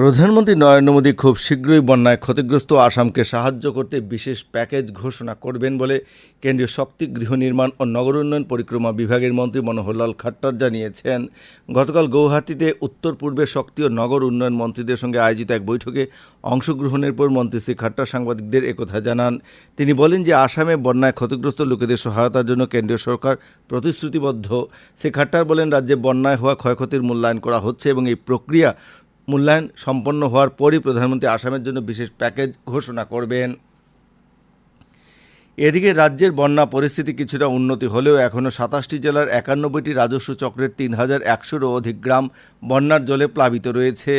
প্রধানমন্ত্রী নরেন্দ্র মোদী খুব শীঘ্রই বন্যায় ক্ষতিগ্রস্ত আসামকে সাহায্য করতে বিশেষ প্যাকেজ ঘোষণা করবেন বলে কেন্দ্রীয় শক্তি গৃহ নির্মাণ ও নগর উন্নয়ন পরিক্রমা বিভাগের মন্ত্রী মনোহরলাল খাট্টার জানিয়েছেন। গতকাল গৌহাটিতে উত্তর পূর্বে শক্তি ও নগর উন্নয়ন মন্ত্রীদের সঙ্গে আয়োজিত এক বৈঠকে অংশগ্রহণের পর মন্ত্রী শ্রী খাট্টার সাংবাদিকদের একথা জানান। তিনি বলেন যে আসামে বন্যায় ক্ষতিগ্রস্ত লোকেদের সহায়তার জন্য কেন্দ্রীয় সরকার প্রতিশ্রুতিবদ্ধ। শ্রী খাট্টার বলেন, রাজ্যে বন্যায় হওয়া ক্ষয়ক্ষতির মূল্যায়ন করা হচ্ছে এবং এই প্রক্রিয়া মূল্যায়ন সম্পন্ন হওয়ার পরই প্রধানমন্ত্রী আসামের জন্য বিশেষ প্যাকেজ ঘোষণা করবেন। এদিকে রাজ্যের বন্যা পরিস্থিতি কিছুটা উন্নতি হলেও এখনও সাতাশটি জেলার একানব্বইটি রাজস্ব চক্রের তিন হাজার একশোরও অধিক গ্রাম বন্যার জলে প্লাবিত রয়েছে।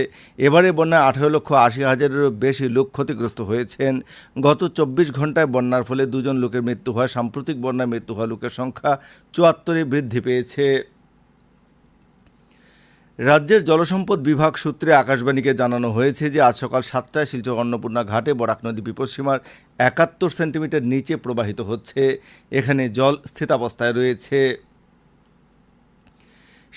এবারে বন্যায় আঠারো লক্ষ আশি হাজারেরও বেশি লোক ক্ষতিগ্রস্ত হয়েছেন। গত চব্বিশ ঘন্টায় বন্যার ফলে দুজন লোকের মৃত্যু হয়। সাম্প্রতিক বন্যায় মৃত্যু হওয়া লোকের সংখ্যা চুয়াত্তরে বৃদ্ধি পেয়েছে। রাজ্যের জলসম্পদ বিভাগ সূত্রে আকাশবাণীকে জানানো হয়েছে যে আজ সকাল সাতটায় শিলচর অন্নপূর্ণা ঘাটে বরাক নদী বিপদসীমার একাত্তর সেন্টিমিটার নিচে প্রবাহিত হচ্ছে। এখানে জল স্থিতাবস্থায় রয়েছে।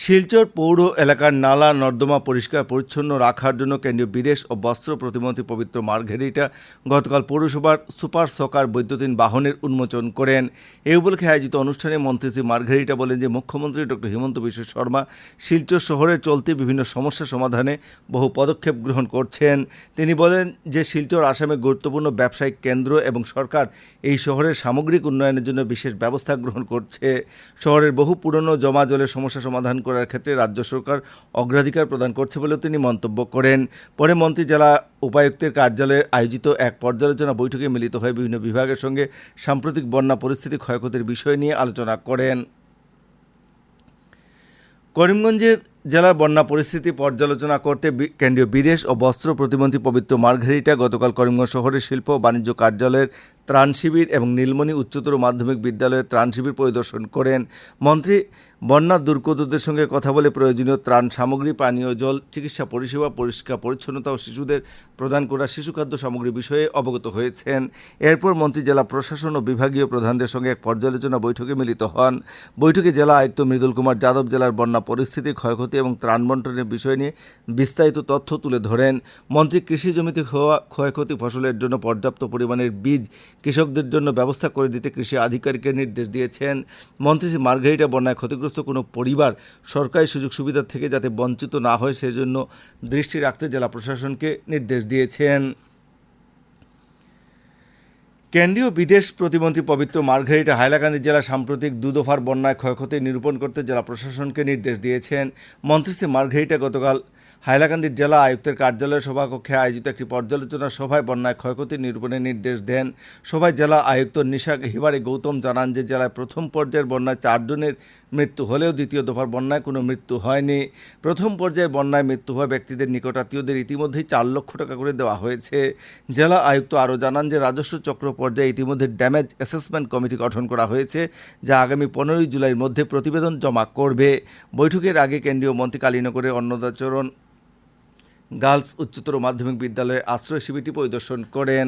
শিলচর পৌর এলাকার নালা নর্দমা পরিষ্কার পরিচ্ছন্ন রাখার জন্য কেন্দ্রীয় বিদেশ ও বস্ত্র প্রতিমন্ত্রী পবিত্র মার্ঘেরিটা গতকাল পৌরসভার সুপার সকার বৈদ্যুতিন বাহনের উন্মোচন করেন। এই উপলক্ষে আয়োজিত অনুষ্ঠানে মন্ত্রী শ্রী মার্ঘেরিটা বলেন যে, মুখ্যমন্ত্রী ডক্টর হিমন্ত বিশ্ব শর্মা শিলচর শহরে চলতি বিভিন্ন সমস্যা সমাধানে বহু পদক্ষেপ গ্রহণ করছেন। তিনি বলেন যে, শিলচর আসামে গুরুত্বপূর্ণ ব্যবসায়িক কেন্দ্র এবং সরকার এই শহরের সামগ্রিক উন্নয়নের জন্য বিশেষ ব্যবস্থা গ্রহণ করছে। শহরের বহু পুরনো জমা জলের সমস্যা সমাধান করার ক্ষেত্রে রাজ্য সরকার অগ্রাধিকার প্রদান করছে বলেও তিনি মন্তব্য করেন। পরে মন্ত্রী, জেলা উপায়ুক্তের কার্যালয়ে আয়োজিত এক পর্যালোচনা বৈঠকে মিলিত হয়ে বিভিন্ন বিভাগের সঙ্গে সাম্প্রতিক বন্যা পরিস্থিতি ক্ষয়ক্ষতির বিষয় নিয়ে আলোচনা করেন। করিমগঞ্জের জেলার বন্যা পরিস্থিতি পর্যালোচনা করতে কেন্দ্রীয় বিদেশ ও বস্ত্র প্রতিমন্ত্রী পবিত্র মার্ঘেরিটা গতকাল করিমগঞ্জ শহরের শিল্প ও বাণিজ্য কার্যালয়ের ত্রাণ শিবির এবং নীলমণি উচ্চতর মাধ্যমিক বিদ্যালয়ে ত্রাণ শিবির পরিদর্শন করেন। মন্ত্রী বন্যা দুর্গতদের সঙ্গে কথা বলে প্রয়োজনীয় ত্রাণ সামগ্রী, পানীয় জল, চিকিৎসা পরিষেবা, পরিষ্কার পরিচ্ছন্নতা ও শিশুদের প্রদান করা শিশু খাদ্য সামগ্রী বিষয়ে অবগত হয়েছেন। এরপর মন্ত্রী জেলা প্রশাসন ও বিভাগীয় প্রধানদের সঙ্গে এক পর্যালোচনা বৈঠকে মিলিত হন। বৈঠকে জেলা আয়ুক্ত মৃদুল কুমার যাদব জেলার বন্যা পরিস্থিতি, ক্ষয়ক্ষতি এবং ত্রাণ বন্টনের বিষয় নিয়ে বিস্তারিত তথ্য তুলে ধরেন। মন্ত্রী কৃষি জমিতে হওয়া ক্ষয়ক্ষতি ফসলের জন্য পর্যাপ্ত পরিমাণের বীজ কৃষকদের জন্য ব্যবস্থা করে দিতে কৃষি আধিকারিকের নির্দেশ দিয়েছেন। মন্ত্রী শ্রী মার্ঘেরিটা বন্যায় ক্ষতিগ্রস্ত কোনো পরিবার সরকারি সুযোগ সুবিধা থেকে যাতে বঞ্চিত না হয় সেজন্য দৃষ্টি রাখতে জেলা প্রশাসনকে নির্দেশ দিয়েছেন। কেন্দ্রীয় বিদেশ প্রতিমন্ত্রী পবিত্র মার্ঘেরিটা হাইলাকান্দি জেলা সাম্প্রতিক দুদফার বন্যায় ক্ষয়ক্ষতি নিরূপণ করতে জেলা প্রশাসনকে নির্দেশ দিয়েছেন। মন্ত্রী শ্রী মার্ঘেরিটা গতকাল হাইলাকান্দির জেলা আয়ুক্তের কার্যালয়ের সভাকক্ষে আয়োজিত একটি পর্যালোচনা সভায় বন্যায় ক্ষয়ক্ষতি নিরূপণের নির্দেশ দেন সভায় জেলা আয়ুক্ত নিশাক হিবারে গৌতম জানান যে জেলায় প্রথম পর্যায়ের বন্যায় চারজনের মৃত্যু হলেও দ্বিতীয় দফার বন্যায় কোনো মৃত্যু হয়নি। প্রথম পর্যায়ে বন্যায় মৃত্যু হওয়া ব্যক্তিদের নিকটাত্মীয়দের ইতিমধ্যেই চার লক্ষ টাকা করে দেওয়া হয়েছে। জেলা আয়ুক্ত আরও জানান যে রাজস্ব চক্র পর্যায়ে ইতিমধ্যে ড্যামেজ অ্যাসেসমেন্ট কমিটি গঠন করা হয়েছে, যা আগামী পনেরোই জুলাইয়ের মধ্যে প্রতিবেদন জমা করবে। বৈঠকের আগে কেন্দ্রীয় মন্ত্রী কালীনগরের অন্নদাচরণ গার্লস উচ্চতর মাধ্যমিক বিদ্যালয়ে আশ্রয় শিবিরটি পরিদর্শন করেন।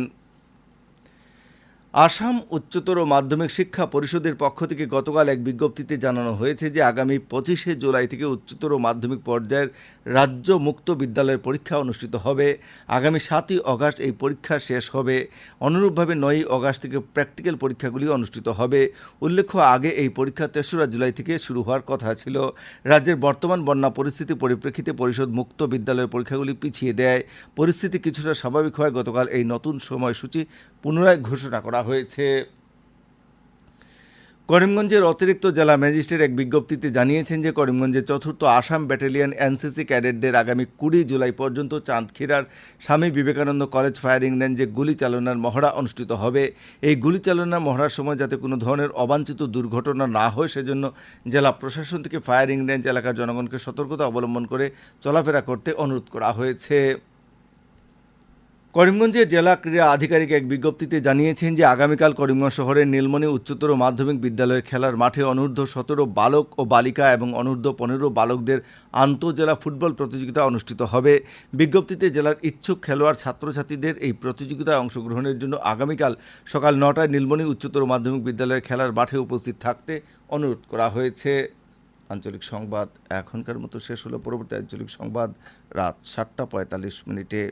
আসাম উচ্চতর মাধ্যমিক শিক্ষা পরিষদের পক্ষ থেকে গতকাল এক বিজ্ঞপ্তিতে জানানো হয়েছে যে আগামী পঁচিশে জুলাই থেকে উচ্চতর মাধ্যমিক পর্যায়ের রাজ্য মুক্ত বিদ্যালয়ের পরীক্ষা অনুষ্ঠিত হবে। আগামী সাতই অগাস্ট এই পরীক্ষা শেষ হবে। অনুরূপভাবে নয়ই অগাস্ট থেকে প্র্যাকটিক্যাল পরীক্ষাগুলি অনুষ্ঠিত হবে। উল্লেখ্য, আগে এই পরীক্ষা তেসরা জুলাই থেকে শুরু হওয়ার কথা ছিল। রাজ্যের বর্তমান বন্যা পরিস্থিতি পরিপ্রেক্ষিতে পরিষদ মুক্ত বিদ্যালয়ের পরীক্ষাগুলি পিছিয়ে দেয়। পরিস্থিতি কিছুটা স্বাভাবিক হয় গতকাল এই নতুন সময়সূচি পুনরায় ঘোষণা করা হয়েছে। করিমগঞ্জের অতিরিক্ত জেলা ম্যাজিস্ট্রেট এক বিজ্ঞপ্তিতে জানিয়েছেন যে করিমগঞ্জের চতুর্থ আসাম ব্যাটালিয়ন এনসিসি ক্যাডেটদের আগামী কুড়ি জুলাই পর্যন্ত চাঁদখিরার স্বামী বিবেকানন্দ কলেজ ফায়ারিং রেঞ্জে গুলি চালনার মহড়া অনুষ্ঠিত হবে। এই গুলি চালনার মহড়ার সময় যাতে কোনো ধরনের অবাঞ্ছিত দুর্ঘটনা না হয়, সেজন্য জেলা প্রশাসন থেকে ফায়ারিং রেঞ্জ এলাকার জনগণকে সতর্কতা অবলম্বন করে চলাফেরা করতে অনুরোধ করা হয়েছে। করিমগঞ্জের জেলা ক্রীড়া আধিকারিক এক বিজ্ঞপ্তিতে জানিয়েছেন যে আগামীকাল করিমগঞ্জ শহরের নীলমণি উচ্চতর মাধ্যমিক বিদ্যালয়ের খেলার মাঠে অনূর্ধ্ব সতেরো বালক ও বালিকা এবং অনূর্ধ্ব পনেরো বালকদের আন্তঃজেলা ফুটবল প্রতিযোগিতা অনুষ্ঠিত হবে। বিজ্ঞপ্তিতে জেলার ইচ্ছুক খেলোয়াড় ছাত্রছাত্রীদের এই প্রতিযোগিতায় অংশগ্রহণের জন্য আগামীকাল সকাল নটায় নীলমণি উচ্চতর মাধ্যমিক বিদ্যালয়ের খেলার মাঠে উপস্থিত থাকতে অনুরোধ করা হয়েছে। আঞ্চলিক সংবাদ এখনকার মতো শেষ হলো। পরবর্তী আঞ্চলিক সংবাদ রাত সাতটা পঁয়তাল্লিশ মিনিটে।